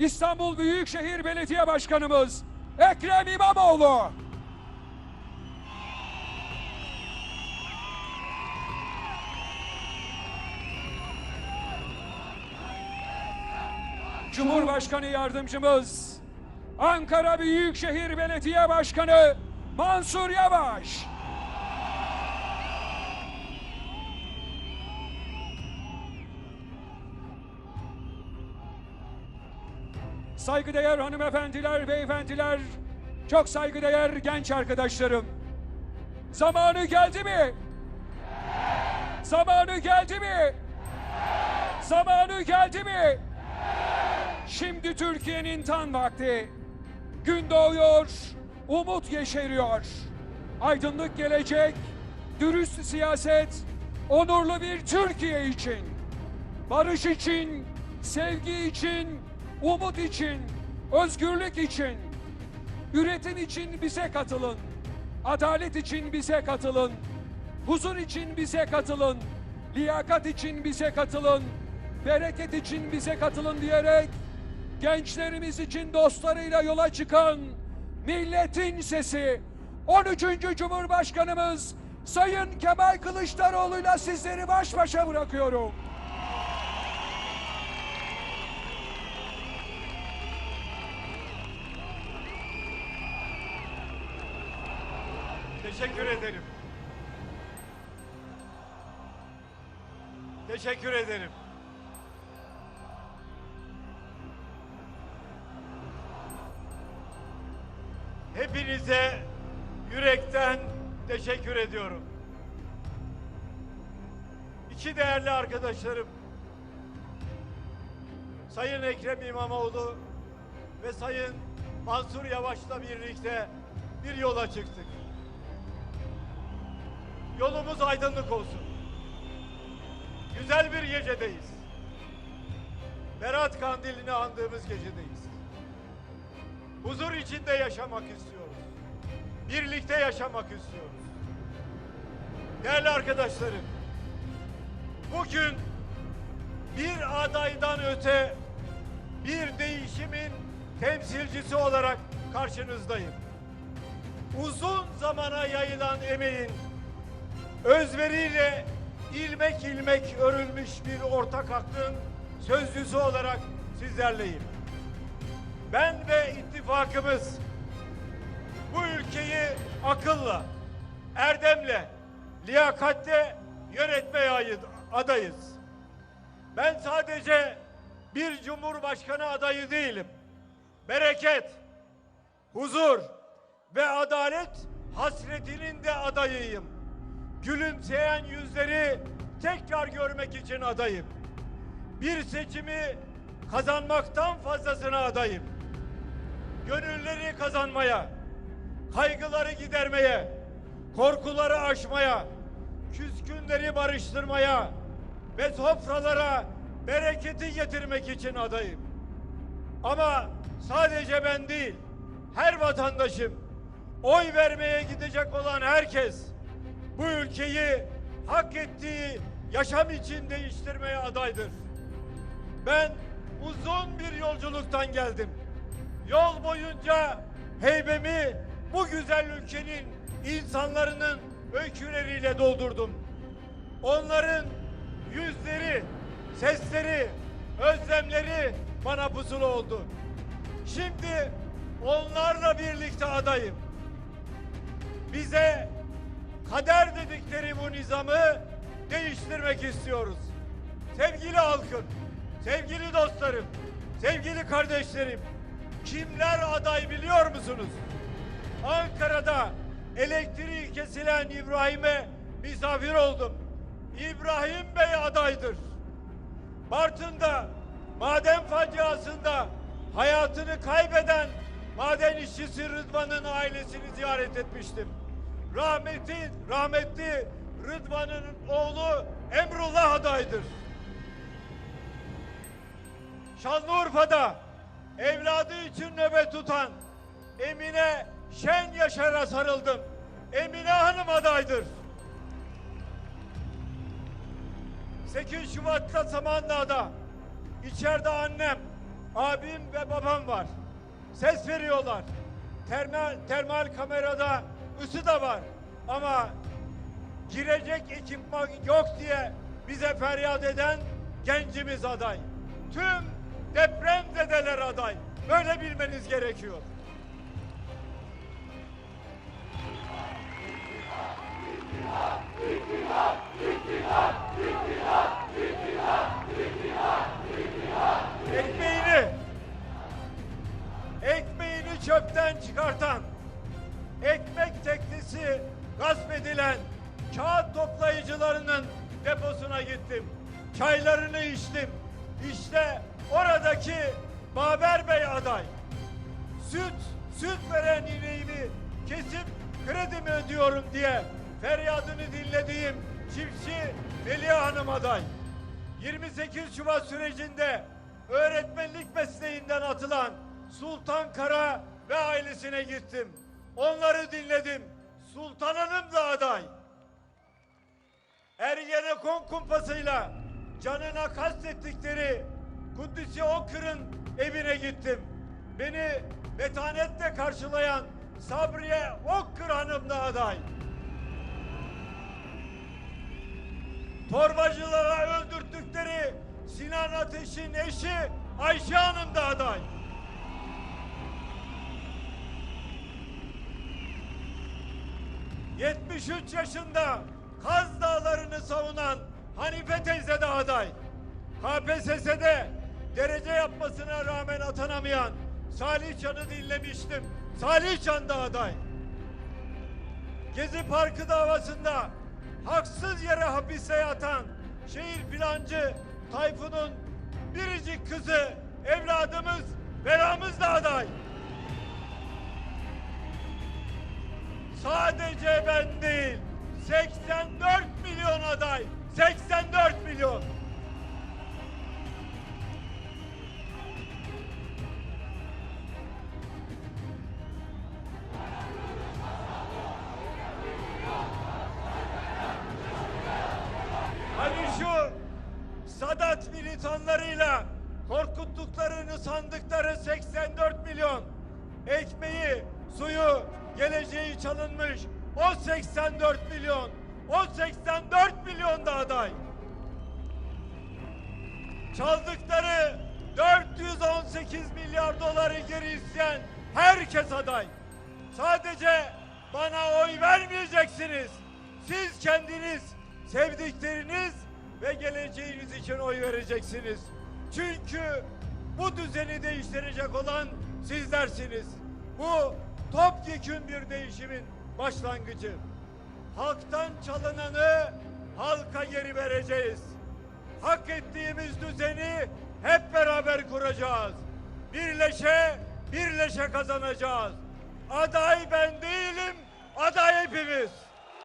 İstanbul Büyükşehir Belediye Başkanımız Ekrem İmamoğlu. Cumhurbaşkanı Yardımcımız Ankara Büyükşehir Belediye Başkanı Mansur Yavaş. Saygıdeğer hanımefendiler, beyefendiler, çok saygıdeğer genç arkadaşlarım. Zamanı geldi mi? Zamanı geldi mi? Zamanı geldi mi? Şimdi Türkiye'nin tam vakti. Gün doğuyor, umut yeşeriyor. Aydınlık gelecek, dürüst siyaset, onurlu bir Türkiye için. Barış için, sevgi için, umut için, özgürlük için, üretim için bize katılın. Adalet için bize katılın. Huzur için bize katılın. Liyakat için bize katılın. Bereket için bize katılın diyerek gençlerimiz için dostlarıyla yola çıkan milletin sesi 13. Cumhurbaşkanımız Sayın Kemal Kılıçdaroğlu'yla sizleri baş başa bırakıyorum. Teşekkür ederim. Teşekkür ederim. Hepinize yürekten teşekkür ediyorum. İki değerli arkadaşlarım, Sayın Ekrem İmamoğlu ve Sayın Mansur Yavaş'la birlikte bir yola çıktık. Yolumuz aydınlık olsun. Güzel bir gecedeyiz. Berat Kandili'ni andığımız gecedeyiz. Huzur içinde yaşamak istiyoruz. Birlikte yaşamak istiyoruz. Değerli arkadaşlarım, bugün bir adaydan öte bir değişimin temsilcisi olarak karşınızdayım. Uzun zamana yayılan emeğin özveriyle ilmek ilmek örülmüş bir ortak hakkın sözcüsü olarak sizlerleyim. Ben ve ittifakımız bu ülkeyi akılla, erdemle, liyakatle yönetmeye ayı- adayız. Ben sadece bir cumhurbaşkanı adayı değilim. Bereket, huzur ve adalet hasretinin de adayıyım. Gülümseyen yüzleri tekrar görmek için adayım. Bir seçimi kazanmaktan fazlasına adayım. Gönülleri kazanmaya, kaygıları gidermeye, korkuları aşmaya, küskünleri barıştırmaya ve sofralara bereketi getirmek için adayım. Ama sadece ben değil, her vatandaşım, oy vermeye gidecek olan herkes bu ülkeyi hak ettiği yaşam için değiştirmeye adaydır. Ben uzun bir yolculuktan geldim. Yol boyunca heybemi bu güzel ülkenin insanların öyküleriyle doldurdum. Onların yüzleri, sesleri, özlemleri bana pusulu oldu. Şimdi onlarla birlikte adayım. Bize kader dedikleri bu nizamı değiştirmek istiyoruz. Sevgili halkım, sevgili dostlarım, sevgili kardeşlerim, kimler aday biliyor musunuz? Ankara'da elektriği kesilen İbrahim'e misafir oldum. İbrahim Bey adaydır. Bartın'da maden faciasında hayatını kaybeden maden işçisi Rıdvan'ın ailesini ziyaret etmiştim. Rahmetli, rahmetli Rıdvan'ın oğlu Emrullah adaydır. Şanlıurfa'da evladı için nöbet tutan Emine Şen Yaşar'a sarıldım. Emine Hanım adaydır. 8 Şubat'ta Samandağ'da içeride annem, abim ve babam var. Ses veriyorlar. Termal, termal kamerada ısı da var. Ama girecek ekipman yok diye bize feryat eden gencimiz aday. Tüm depremzedeler aday. Böyle bilmeniz gerekiyor. Ekmeğini ekmeğini çöpten çıkartan gasp edilen kağıt toplayıcılarının deposuna gittim. Çaylarını içtim. İşte oradaki Baber Bey aday. Süt, süt veren ineğimi kesip kredimi ödüyorum diye feryadını dinlediğim çiftçi Melia Hanım aday. 28 Şubat sürecinde öğretmenlik mesleğinden atılan Sultan Kara ve ailesine gittim. Onları dinledim. Sultan Hanım da aday. Ergenekon kumpasıyla canına kastettikleri Kudüs'ü Okır'ın evine gittim. Beni metanetle karşılayan Sabriye Okkır Hanım da aday. Torbacılara öldürttükleri Sinan Ateş'in eşi Ayşe Hanım da aday. ...73 yaşında Kaz Dağları'nı savunan Hanife teyze de aday. KPSS'de derece yapmasına rağmen atanamayan Salih Can'ı dinlemiştim. Salih Can da aday. Gezi Parkı davasında haksız yere hapise yatan şehir plancı Tayfun'un biricik kızı evladımız Beramız da aday. Sadece ben değil 84 milyon aday 84 milyon. Hani şu Sadat militanlarıyla korkuttuklarını sandıkları 84 milyon. Ekmeği, suyu, geleceği çalınmış o 84 milyon, o 84 milyon da aday. Çaldıkları 418 milyar doları geri isteyen herkes aday. Sadece bana oy vermeyeceksiniz. Siz kendiniz, sevdikleriniz ve geleceğiniz için oy vereceksiniz. Çünkü bu düzeni değiştirecek olan sizlersiniz. Bu topyekün bir değişimin başlangıcı. Halktan çalınanı halka geri vereceğiz. Hak ettiğimiz düzeni hep beraber kuracağız. Birleşe, birleşe kazanacağız. Aday ben değilim, aday hepimiz.